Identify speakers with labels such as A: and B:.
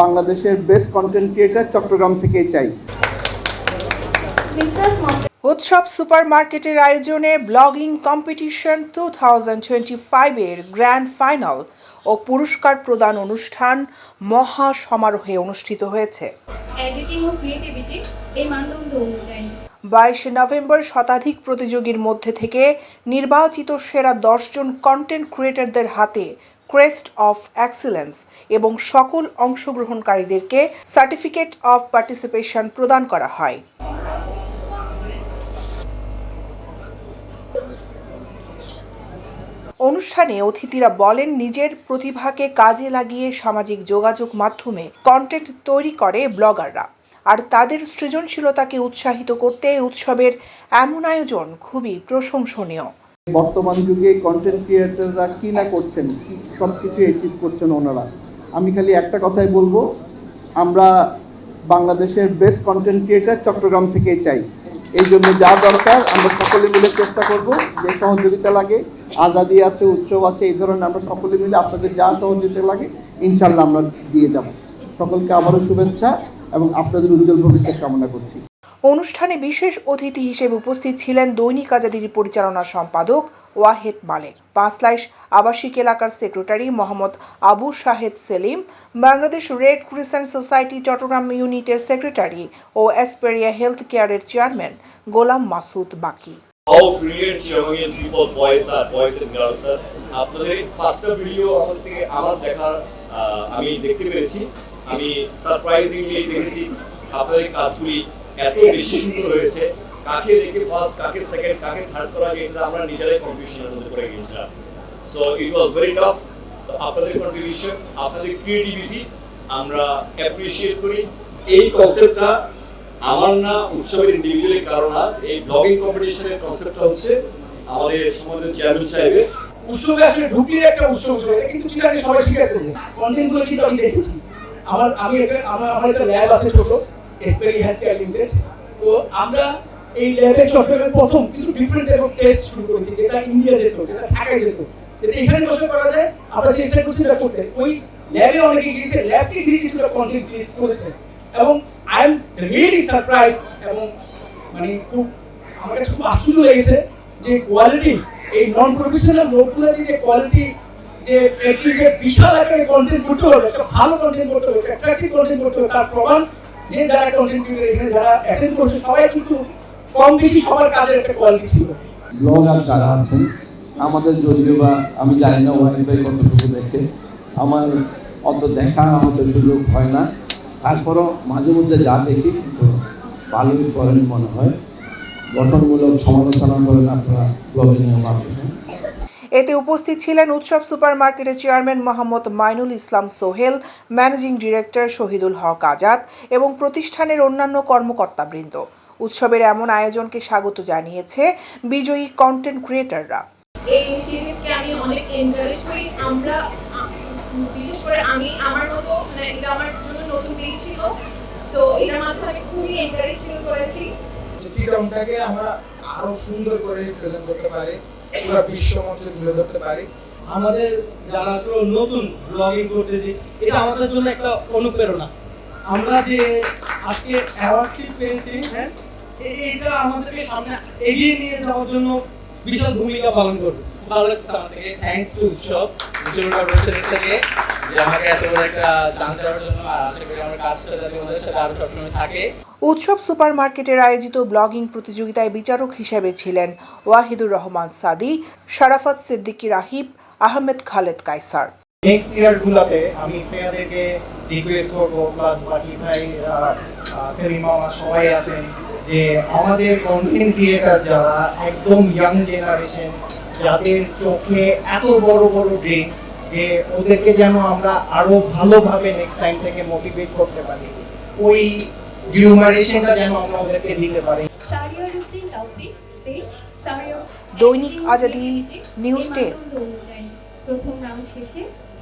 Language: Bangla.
A: বাংলাদেশের বেস্ট কন্টেন্ট ক্রিয়েটার চট্টগ্রাম থেকে চাই
B: উৎসব সুপার মার্কেটের আয়োজনে blogging competition two thousand twenty ফাইভের গ্র্যান্ড ফাইনাল ও পুরস্কার প্রদান অনুষ্ঠান মহা সমারোহে অনুষ্ঠিত হয়েছে বাইশে নভেম্বর শতাধিক প্রতিযোগীর মধ্যে থেকে নির্বাচিত সেরা দশজন কন্টেন্ট ক্রিয়েটারদের হাতে ক্রেস্ট অফ এক্সিলেন্স এবং সকল অংশগ্রহণকারীদেরকে সার্টিফিকেট অফ পার্টিসিপেশন প্রদান করা হয় অনুষ্ঠানে অতিথিরা বলেন নিজের প্রতিভাকে কাজে লাগিয়ে সামাজিক যোগাযোগ মাধ্যমে কন্টেন্ট তৈরি করে ব্লগাররা আর তাদের সৃজনশীলতাকে উৎসাহিত করতে উৎসবের এমন আয়োজন খুবই প্রশংসনীয়
A: বর্তমান যুগে কন্টেন্ট ক্রিয়েটররা কি না করছেন কি সব কিছু অ্যাচিভ করছেন ওনারা আমি খালি একটা কথাই বলবো আমরা বাংলাদেশের বেস্ট কন্টেন্ট ক্রিয়েটার চট্টগ্রাম থেকেই চাই এই জন্য যা দরকার আমরা সকলে মিলে চেষ্টা করব যে সহযোগিতা লাগে আজাদি আছে উৎসব আছে এই ধরনের আমরা সকলে মিলে আপনাদের যা সহযোগিতা লাগে ইনশাল্লাহ আমরা দিয়ে যাব সকলকে আবারও শুভেচ্ছা এবং আপনাদের উজ্জ্বল ভবিষ্যৎ কামনা করছি
B: অনুষ্ঠানে বিশেষ অতিথি হিসেবে উপস্থিত ছিলেন দৈনিক আজাদির পরিচালনা সম্পাদক ওয়াহেদ মালিক পাঁচলাইশ আবাসিক এলাকার secretary Mohammad Abu Shahed Selim Bangladesh red crescent society Chattogram ইউনিটের সেক্রেটারি ও এসপেরিয়া হেলথ কেয়ারের চেয়ারম্যান গোলাম মাসুদ বাকি
C: How brilliant people, boys boys are, and girls the আপনাদের ফার্স্ট ভিডিও আমার থেকে আমার দেখার আমি দেখতে পেরেছি আমি সারপ্রাইজিংলি দেখেছি আপনাদের কাজগুলি এত বেশি সুন্দর হয়েছে কাকে রেখে ফার্স্ট কাকে সেকেন্ড কাকে থার্ড করা যায় এটা আমরা নিজেরাই কনফিউশনের মধ্যে পড়ে গিয়েছিলাম সো ইট ওয়াজ ভেরি আপনাদের কন্ট্রিবিউশন আপনাদের ক্রিয়েটিভিটি আমরা অ্যাপ্রিসিয়েট করি এই কনসেপ্টটা আমার না উৎসবের কারণ এই ব্লগিং কম্পিটিশনের কনসেপ্টটা হচ্ছে আমাদের সমাজের চ্যানেল চাইবে
D: উৎসবে আসলে ঢুকলে একটা উৎসব উৎসব কিন্তু চিটাকে সবাই স্বীকার করবে কন্টেন্টগুলো কিন্তু আমি দেখেছি আমার আমি এটা আমার আমার একটা ল্যাব আছে ছোটো স্পেরি হেলথ লিমিটেড তো আমরা এই ল্যাবে চট্টগ্রামে প্রথম কিছু ডিফারেন্ট টাইপ অফ টেস্ট শুরু করেছি যেটা ইন্ডিয়া যেত যেটা ঢাকায় যেত যেটা এখানে বসে করা যায় আমরা চেষ্টা করছি এটা করতে ওই ল্যাবে অনেকে গিয়েছে ল্যাবকে ঘিরে কিছুটা কন্টেন্ট করেছে এবং আই এম রিয়েলি সারপ্রাইজ এবং মানে খুব আমার কাছে খুব আশ্চর্য লেগেছে যে কোয়ালিটি এই নন প্রফেশনাল লোকগুলো যে কোয়ালিটি যে একটি যে বিশাল আকারে কন্টেন্ট করতে হবে একটা ভালো কন্টেন্ট করতে হবে অ্যাট্রাকটিভ কন্টেন্ট করতে হবে তার প্রমাণ যে যারা অ্যাটেন্ড করছে সবাই কিন্তু কম বেশি সবার কাজের একটা কোয়ালিটি ছিল
E: ব্লগার যারা আছেন আমাদের যদিও বা আমি জানি না ওয়াহিদ ভাই কতটুকু দেখে আমার অত দেখা অত সুযোগ হয় না তারপরও মাঝে মধ্যে যা দেখি ভালোই করেন মনে হয় গঠনমূলক সমালোচনা করেন আপনারা গভীর মাধ্যমে
B: এতে উপস্থিত ছিলেন উৎসব সুপারমার্কেটের chairman Mohammad Mainul Islam Sohel managing director Shahidul Haque Azad এবং প্রতিষ্ঠানের অন্যান্য কর্মকর্তাবৃন্দ উৎসবের এমন আয়োজনকে স্বাগত জানিয়েছে বিজয়ী কন্টেন্ট ক্রিয়েটাররা
F: এই ইনিশিয়েটিভকে আমি অনেক এনকারেজ করি আমরা বিশেষ করে আমি আমার মতো মানে এটা আমার জন্য নতুন দিক ছিল তো মাধ্যমে আমি খুবই এনকারেজ ফিল করেছি
G: আমরা আরো সুন্দর করে প্রেজেন্ট করতে পারি পুরো বিশ্ব মঞ্চে তুলে ধরতে পারি
H: আমাদের যারা আসলে নতুন ব্লগিং করতেছি এটা আমাদের জন্য একটা অনুপ্রেরণা আমরা যে আজকে অ্যাওয়ার্ডটি পেয়েছি হ্যাঁ এইটা আমাদেরকে সামনে এগিয়ে নিয়ে যাওয়ার জন্য বিশাল ভূমিকা পালন করবে
I: ভালো থ্যাংক ইউ সব
B: উৎসব সুপারমার্কেটের আয়োজিত ব্লগিং প্রতিযোগিতায় বিচারক হিসেবে ছিলেন ওয়াহিদুর রহমান সাদি শারাফত সিদ্দিকি রাহিব আহমেদ খালেদ কাইসার
J: নেক্সট আমি রিকোয়েস্ট করব প্লাস বাকি ভাই সবাই আছেন যে আমাদের কন্টেন্ট ক্রিয়েটার যারা একদম ইয়াং জেনারেশন যাদের চোখে এত বড় বড় ড্রিম যে ওদেরকে যেন আমরা আরো ভালোভাবে নেক্সট টাইম থেকে মোটিভেট করতে পারি ওই ডিউমারেশনটা যেন আমরা ওদেরকে দিতে পারি
B: দৈনিক আজাদি নিউজ ডেস্ক